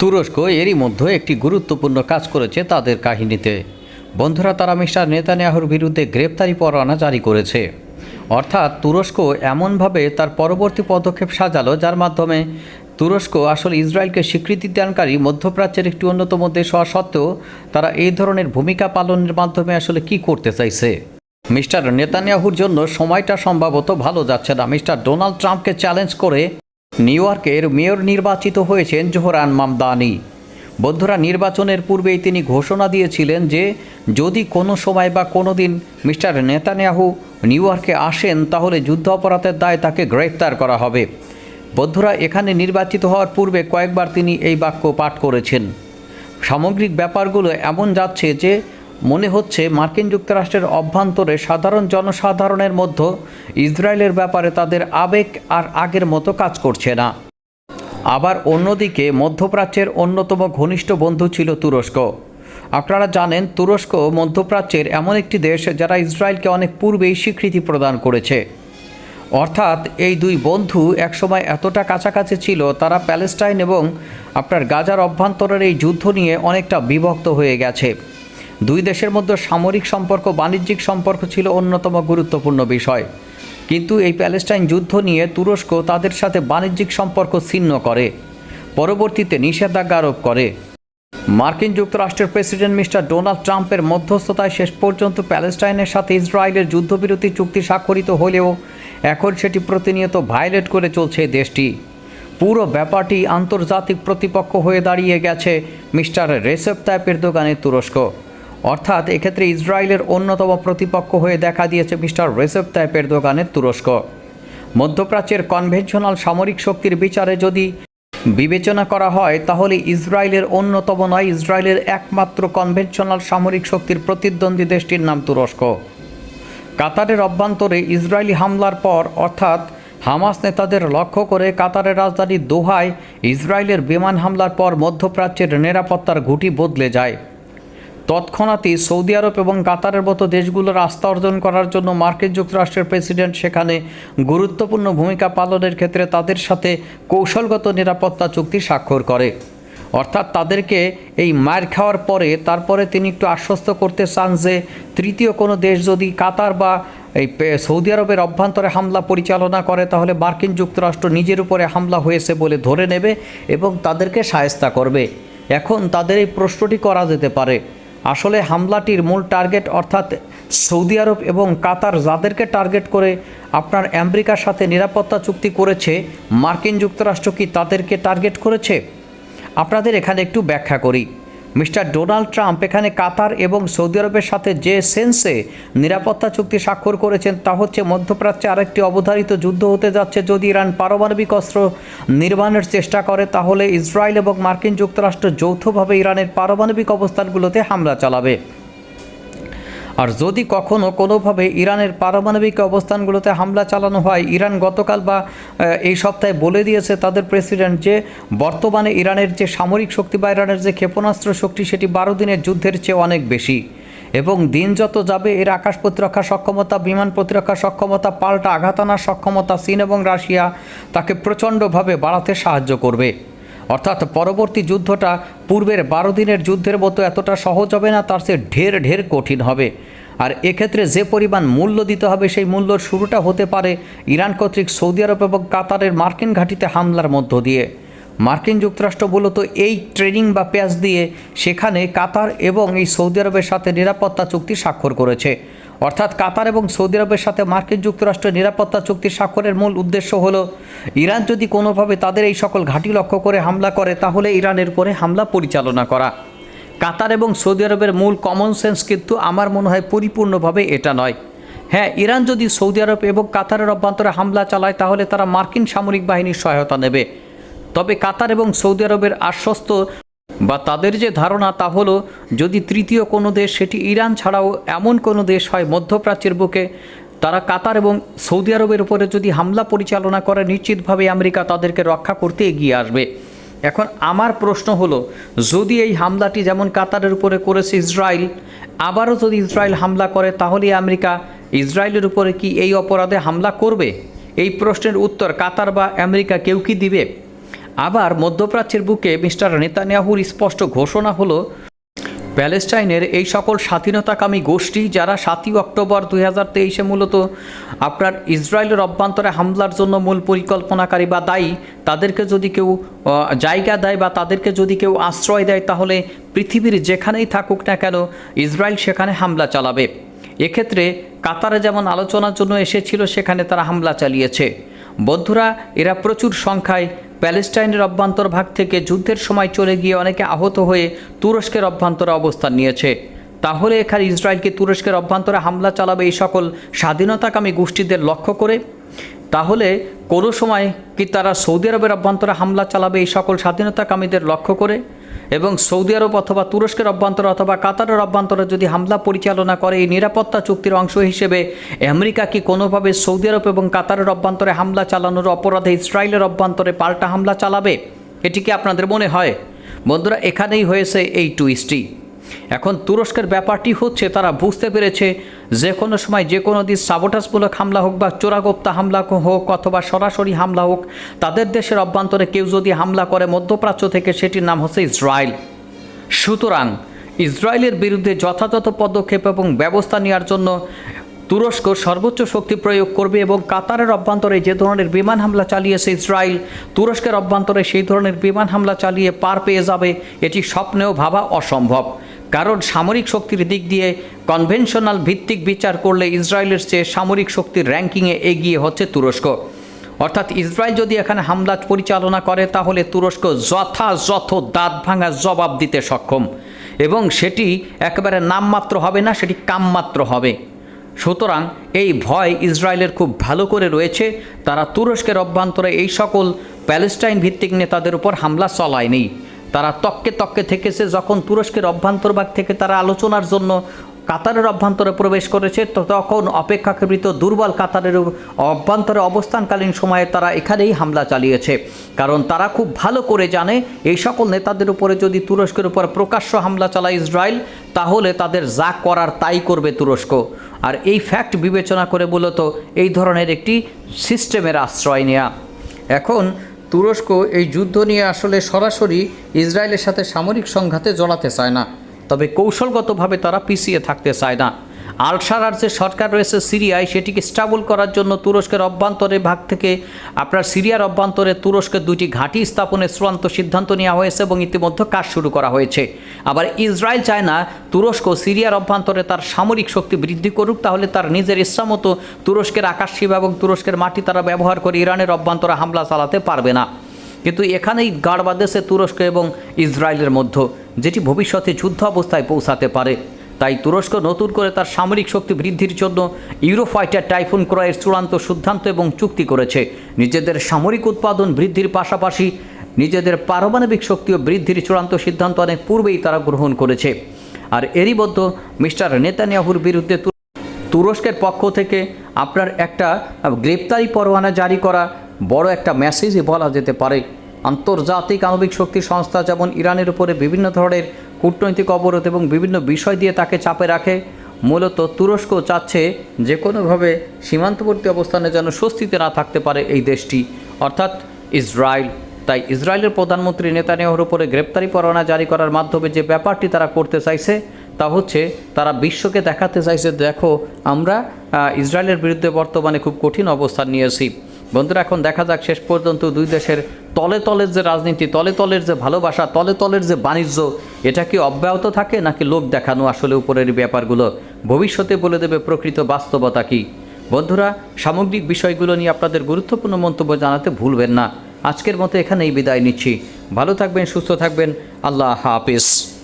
তুরস্ক এরই মধ্যে একটি গুরুত্বপূর্ণ কাজ করেছে তাদের কাহিনীতে। বন্ধুরা, তারা মিস্টার নেতানিয়াহুর বিরুদ্ধে গ্রেপ্তারি পরোয়ানা জারি করেছে। অর্থাৎ তুরস্ক এমনভাবে তার পরবর্তী পদক্ষেপ সাজালো, যার মাধ্যমে তুরস্ক আসলে ইসরায়েলকে স্বীকৃতি দানকারী মধ্যপ্রাচ্যের একটি অন্যতম দেশ হওয়া সত্ত্বেও তারা এই ধরনের ভূমিকা পালনের মাধ্যমে আসলে কি করতে চাইছে? মিস্টার নেতানিয়াহুর জন্য সময়টা সম্ভবত ভালো যাচ্ছে না। মিস্টার ডোনাল্ড ট্রাম্পকে চ্যালেঞ্জ করে নিউ ইয়র্কের মেয়র নির্বাচিত হয়েছেন জোহরান মামদানি। বন্ধুরা, নির্বাচনের পূর্বেই তিনি ঘোষণা দিয়েছিলেন যে, যদি কোনো সময় বা কোনো দিন মিস্টার নেতানিয়াহু নিউ ইয়র্কে আসেন, তাহলে যুদ্ধ অপরাধের দায় তাকে গ্রেফতার করা হবে। বন্ধুরা, এখানে নির্বাচিত হওয়ার পূর্বে কয়েকবার তিনি এই বাক্য পাঠ করেছেন। সামগ্রিক ব্যাপারগুলো এমন যাচ্ছে যে মনে হচ্ছে মার্কিন যুক্তরাষ্ট্রের অভ্যন্তরে সাধারণ জনসাধারণের মধ্যে ইসরায়েলের ব্যাপারে তাদের আবেগ আর আগের মতো কাজ করছে না। আবার অন্যদিকে মধ্যপ্রাচ্যের অন্যতম ঘনিষ্ঠ বন্ধু ছিল তুরস্ক। আপনারা জানেন, তুরস্ক মধ্যপ্রাচ্যের এমন একটি দেশ যারা ইসরায়েলকে অনেক পূর্বেই স্বীকৃতি প্রদান করেছে। অর্থাৎ এই দুই বন্ধু একসময় এতটা কাছাকাছি ছিল, তারা প্যালেস্টাইন এবং আপনার গাজার অভ্যন্তরের এই যুদ্ধ নিয়ে অনেকটা বিভক্ত হয়ে গেছে। দুই দেশের মধ্যে সামরিক সম্পর্ক, বাণিজ্যিক সম্পর্ক ছিল অন্যতম গুরুত্বপূর্ণ বিষয়। কিন্তু এই প্যালেস্টাইন যুদ্ধ নিয়ে তুরস্ক তাদের সাথে বাণিজ্যিক সম্পর্ক ছিন্ন করে, পরবর্তীতে নিষেধাজ্ঞা আরোপ করে। মার্কিন যুক্তরাষ্ট্রের প্রেসিডেন্ট মিস্টার ডোনাল্ড ট্রাম্পের মধ্যস্থতায় শেষ পর্যন্ত প্যালেস্টাইনের সাথে ইসরায়েলের যুদ্ধবিরতি চুক্তি স্বাক্ষরিত হলেও এখন সেটি প্রতিনিয়ত ভায়োলেট করে চলছে দেশটি। পুরো ব্যাপারটি আন্তর্জাতিক প্রতিপক্ষ হয়ে দাঁড়িয়ে গেছে মিস্টার রেসেপ তাইপের দোকানে তুরস্ক। অর্থাৎ এক্ষেত্রে ইসরায়েলের অন্যতম প্রতিপক্ষ হয়ে দেখা দিয়েছে মিস্টার রেসেপ তাইপের দোকানের তুরস্ক। মধ্যপ্রাচ্যের কনভেনশনাল সামরিক শক্তির বিচারে যদি বিবেচনা করা হয়, তাহলে ইসরায়েলের অন্যতম নয়, ইসরায়েলের একমাত্র কনভেনশনাল সামরিক শক্তির প্রতিদ্বন্দ্বী দেশটির নাম তুরস্ক। কাতারের অভ্যন্তরে ইসরায়েলি হামলার পর, অর্থাৎ হামাস নেতাদের লক্ষ্য করে কাতারের রাজধানী দোহায় ইসরায়েলের বিমান হামলার পর মধ্যপ্রাচ্যের নিরাপত্তার ঘুঁটি বদলে যায়। তৎক্ষণাৎই সৌদি আরব এবং কাতারের মতো দেশগুলোর আস্থা অর্জন করার জন্য মার্কিন যুক্তরাষ্ট্রের প্রেসিডেন্ট সেখানে গুরুত্বপূর্ণ ভূমিকা পালনের ক্ষেত্রে তাদের সাথে কৌশলগত নিরাপত্তা চুক্তি স্বাক্ষর করে। অর্থাৎ তাদেরকে এই মার খাওয়ার পরে তারপরে তিনি একটু আশ্বস্ত করতে চান যে তৃতীয় কোনো দেশ যদি কাতার বা এই সৌদি আরবের অভ্যন্তরে হামলা পরিচালনা করে, তাহলে মার্কিন যুক্তরাষ্ট্র নিজের উপরে হামলা হয়েছে বলে ধরে নেবে এবং তাদেরকে সায়স্তা করবে। এখন তাদের এই প্রশ্নটি করা যেতে পারে আসলে হামলাটির মূল টার্গেট অর্থাৎ সৌদি আরব এবং কাতার যাদেরকে টার্গেট করে আপনার আমেরিকার সাথে নিরাপত্তা চুক্তি করেছে, মার্কিন যুক্তরাষ্ট্র কি তাদেরকে টার্গেট করেছে? আপনাদের এখানে একটু ব্যাখ্যা করি। মিস্টার ডোনাল্ড ট্রাম্প এখানে কাতার এবং সৌদি আরবের সাথে যে সেন্সে নিরাপত্তা চুক্তি স্বাক্ষর করেছেন, তা হচ্ছে মধ্যপ্রাচ্যে আরেকটি অবধারিত যুদ্ধ হতে যাচ্ছে। যদি ইরান পারমাণবিক অস্ত্র নির্মাণের চেষ্টা করে, তাহলে ইসরায়েল এবং মার্কিন যুক্তরাষ্ট্র যৌথভাবে ইরানের পারমাণবিক অবস্থানগুলোতে হামলা চালাবে। আর যদি কখনো কোনোভাবে ইরানের পারমাণবিক অবস্থানগুলোতে হামলা চালানো হয়, ইরান গতকাল বা এই সপ্তাহে বলে দিয়েছে তাদের প্রেসিডেন্ট যে, বর্তমানে ইরানের যে সামরিক শক্তি বা ইরানের যে ক্ষেপণাস্ত্র শক্তি, সেটি বারো দিনের যুদ্ধের চেয়ে অনেক বেশি। এবং দিন যত যাবে, এর আকাশ প্রতিরক্ষা সক্ষমতা, বিমান প্রতিরক্ষা সক্ষমতা, পাল্টা আঘাত আনার সক্ষমতা, চীন এবং রাশিয়া তাকে প্রচণ্ডভাবে বাড়াতে সাহায্য করবে। অর্থাৎ পরবর্তী যুদ্ধটা পূর্বের বারো দিনের যুদ্ধের মতো এতটা সহজ হবে না, তার চেয়ে ঢের ঢের কঠিন হবে। আর এক্ষেত্রে যে পরিমাণ মূল্য দিতে হবে, সেই মূল্যর শুরুটা হতে পারে ইরান কর্তৃক সৌদি আরব এবং কাতারের মার্কিন ঘাঁটিতে হামলার মধ্য দিয়ে। মার্কিন যুক্তরাষ্ট্র মূলত এই ট্রেনিং বা প্যাচ দিয়ে সেখানে কাতার এবং এই সৌদি আরবের সাথে নিরাপত্তা চুক্তি স্বাক্ষর করেছে। অর্থাৎ কাতার এবং সৌদি আরবের সাথে মার্কিন যুক্তরাষ্ট্রের নিরাপত্তা চুক্তি স্বাক্ষরের মূল উদ্দেশ্য হল, ইরান যদি কোনোভাবে তাদের এই সকল ঘাঁটি লক্ষ্য করে হামলা করে, তাহলে ইরানের উপরে হামলা পরিচালনা করা। কাতার এবং সৌদি আরবের মূল কমন সেন্স কিন্তু আমার মনে হয় পরিপূর্ণভাবে এটা নয়। হ্যাঁ ইরান যদি সৌদি আরব এবং কাতারের অভ্যন্তরে হামলা চালায়, তাহলে তারা মার্কিন সামরিক বাহিনীর সহায়তা নেবে। তবে কাতার এবং সৌদি আরবের আশ্বস্ত বা তাদের যে ধারণা তা হলো, যদি তৃতীয় কোনো দেশ সেটি ইরান ছাড়াও এমন কোনো দেশ হয় মধ্যপ্রাচ্যের বুকে, তারা কাতার এবং সৌদি আরবের উপরে যদি হামলা পরিচালনা করে, নিশ্চিতভাবে আমেরিকা তাদেরকে রক্ষা করতে এগিয়ে আসবে। এখন আমার প্রশ্ন হলো, যদি এই হামলাটি যেমন কাতারের উপরে করেছে ইসরায়েল, আবারও যদি ইসরায়েল হামলা করে, তাহলে আমেরিকা ইসরায়েলের উপরে কি এই অপরাধে হামলা করবে? এই প্রশ্নের উত্তর কাতার বা আমেরিকা কেউ কি দিবে? আবার মধ্যপ্রাচ্যের বুকে মিস্টার নেতানিয়াহুর স্পষ্ট ঘোষণা হলো, প্যালেস্টাইনের এই সকল স্বাধীনতাকামী গোষ্ঠী যারা সাতই অক্টোবর দুই হাজার তেইশে মূলত আপনার ইসরায়েলের অভ্যন্তরে হামলার জন্য মূল পরিকল্পনাকারী বা দায়ী, তাদেরকে যদি কেউ জায়গা দেয় বা তাদেরকে যদি কেউ আশ্রয় দেয়, তাহলে পৃথিবীর যেখানেই থাকুক না কেন ইসরায়েল সেখানে হামলা চালাবে। এক্ষেত্রে কাতারে যেমন আলোচনার জন্য এসেছিল, সেখানে তারা হামলা চালিয়েছে। বন্ধুরা, এরা প্রচুর সংখ্যায় প্যালেস্টাইনের অভ্যন্তর ভাগ থেকে যুদ্ধের সময় চলে গিয়ে অনেকে আহত হয়ে তুরস্কের অভ্যন্তরে অবস্থান নিয়েছে। তাহলে এখানে ইসরায়েলকে তুরস্কের অভ্যন্তরে হামলা চালাবে এই সকল স্বাধীনতাকামী গোষ্ঠীদের লক্ষ্য করে? তাহলে কোনো সময় কি তারা সৌদি আরবের অভ্যন্তরে হামলা চালাবে এই সকল স্বাধীনতাকামীদের লক্ষ্য করে? এবং সৌদি আরব অথবা তুরস্কের অভ্যন্তরে অথবা কাতারের অভ্যন্তরে যদি হামলা পরিচালনা করে, এই নিরাপত্তা চুক্তির অংশ হিসেবে আমেরিকা কি কোনোভাবে সৌদি আরব এবং কাতারের অভ্যন্তরে হামলা চালানোর অপরাধে ইসরায়েলের অভ্যন্তরে পাল্টা হামলা চালাবে? এটি কি আপনাদের মনে হয়? বন্ধুরা, এখানেই হয়েছে এই টুইস্টটি। এখন তুরস্কের ব্যাপারটি হচ্ছে, তারা বুঝতে পেরেছে যে কোনো সময় যে কোনো দিন সাবোটাসমূলক হামলা হোক বা চোরাগোপ্তা হামলা হোক অথবা সরাসরি হামলা হোক, তাদের দেশের অভ্যন্তরে কেউ যদি হামলা করে মধ্যপ্রাচ্য থেকে, সেটির নাম হচ্ছে ইসরায়েল। সুতরাং ইসরায়েলের বিরুদ্ধে যথাযথ পদক্ষেপ এবং ব্যবস্থা নেওয়ার জন্য তুরস্ক সর্বোচ্চ শক্তি প্রয়োগ করবে এবং কাতারের অভ্যন্তরে যে ধরনের বিমান হামলা চালিয়েছে ইসরায়েল, তুরস্কের অভ্যন্তরে সেই ধরনের বিমান হামলা চালিয়ে পার পেয়ে যাবে, এটি স্বপ্নেও ভাবা অসম্ভব। কারণ সামরিক শক্তির দিক দিয়ে কনভেনশনাল ভিত্তিক বিচার করলে ইসরায়েলের চেয়ে সামরিক শক্তির র্যাঙ্কিংয়ে এগিয়ে হচ্ছে তুরস্ক। অর্থাৎ ইসরায়েল যদি এখানে হামলা পরিচালনা করে, তাহলে তুরস্ক যথাযথ দাঁত ভাঙা জবাব দিতে সক্ষম। এবং সেটি একেবারে নামমাত্র হবে না, সেটি কামমাত্র হবে। সুতরাং এই ভয় ইসরায়েলের খুব ভালো করে রয়েছে। তারা তুরস্কের অভ্যন্তরে এই সকল প্যালেস্টাইন ভিত্তিক নেতাদের উপর হামলা চলায়নি। তারা তককে তককে থেকেছে। যখন তুরস্কের অভ্যন্তরভাগ থেকে তারা আলোচনার জন্য কাতারের অভ্যন্তরে প্রবেশ করেছে, তো তখন অপেক্ষাকৃত দুর্বল কাতারের অভ্যন্তরে অবস্থানকালীন সময়ে তারা এখানেই হামলা চালিয়েছে। কারণ তারা খুব ভালো করে জানে, এই সকল নেতাদের উপরে যদি তুরস্কের উপর প্রকাশ্য হামলা চালায় ইসরায়েল, তাহলে তাদের যা করার তাই করবে তুরস্ক। আর এই ফ্যাক্ট বিবেচনা করে মূলত এই ধরনের একটি সিস্টেমের আশ্রয় নেয়া। এখন তুরস্ক এই যুদ্ধ নিয়ে আসলে সরাসরি ইসরায়েলের সাথে সামরিক সংঘাতে জড়াতে চায় না। তবে কৌশলগতভাবে তারা পিছিয়ে থাকতে চায় না। আলসারার যে সরকার রয়েছে সিরিয়ায়, সেটিকে স্টাবল করার জন্য তুরস্কের অভ্যন্তরে ভাগ থেকে আপনার সিরিয়ার অভ্যন্তরে তুরস্কের দুটি ঘাঁটি স্থাপনের চূড়ান্ত সিদ্ধান্ত নেওয়া হয়েছে এবং ইতিমধ্যে কাজ শুরু করা হয়েছে। আবার ইসরায়েল চায় না তুরস্ক সিরিয়ার অভ্যন্তরে তার সামরিক শক্তি বৃদ্ধি করুক, তাহলে তার নিজের ইচ্ছামতো তুরস্কের আকাশ সীমা এবং তুরস্কের মাটি তারা ব্যবহার করে ইরানের অভ্যন্তরে হামলা চালাতে পারবে না। কিন্তু এখানেই গাড় বাঁধেছে তুরস্ক এবং ইসরায়েলের মধ্যে, যেটি ভবিষ্যতে যুদ্ধ অবস্থায় পৌঁছাতে পারে। তাই তুরস্ক নতুন করে তার সামরিক শক্তি বৃদ্ধির জন্য ইউরোফাইটার টাইফুন ক্রয়ের চূড়ান্ত সিদ্ধান্ত এবং চুক্তি করেছে। নিজেদের সামরিক উৎপাদন বৃদ্ধির পাশাপাশি নিজেদের পারমাণবিক শক্তিও বৃদ্ধির চূড়ান্ত সিদ্ধান্ত অনেক পূর্বেই তারা গ্রহণ করেছে। আর এরই মধ্যে মিস্টার নেতানিয়াহুর বিরুদ্ধে তুরস্কের পক্ষ থেকে আপনার একটা গ্রেপ্তারি পরোয়ানা জারি করা বড় একটা মেসেজই বলা যেতে পারে। আন্তর্জাতিক আণবিক শক্তি সংস্থা যেমন ইরানের উপরে বিভিন্ন ধরনের কূটনৈতিক অবরোধ এবং বিভিন্ন বিষয় দিয়ে তাকে চাপে রাখে। মূলত তুরস্ক চাচ্ছে যে কোনোভাবে সীমান্তবর্তী অবস্থানে যেন স্বস্তিতে না থাকতে পারে এই দেশটি। অর্থাৎ ইসরায়েল। তাই ইসরায়েলের প্রধানমন্ত্রী নেতানিয়াহুর উপরে গ্রেপ্তারি পরোয়ানা জারি করার মাধ্যমে যে ব্যাপারটি তারা করতে চাইছে, তা হচ্ছে তারা বিশ্বকে দেখাতে চাইছে, দেখো আমরা ইসরায়েলের বিরুদ্ধে বর্তমানে খুব কঠিন অবস্থান নিয়েছি। বন্ধুরা, এখন দেখা যাক শেষ পর্যন্ত দুই দেশের তলে তলের যে রাজনীতি, তলে তলের যে ভালোবাসা, তলে তলের যে বাণিজ্য, এটা কি অব্যাহত থাকে নাকি লোক দেখানো আসলে উপরের ব্যাপারগুলো? ভবিষ্যতে বলে দেবে প্রকৃত বাস্তবতা কি? বন্ধুরা, সামগ্রিক বিষয়গুলো নিয়ে আপনাদের গুরুত্বপূর্ণ মন্তব্য জানাতে ভুলবেন না। আজকের মতো এখানেই বিদায় নিচ্ছি। ভালো থাকবেন, সুস্থ থাকবেন। আল্লাহ হাফিজ।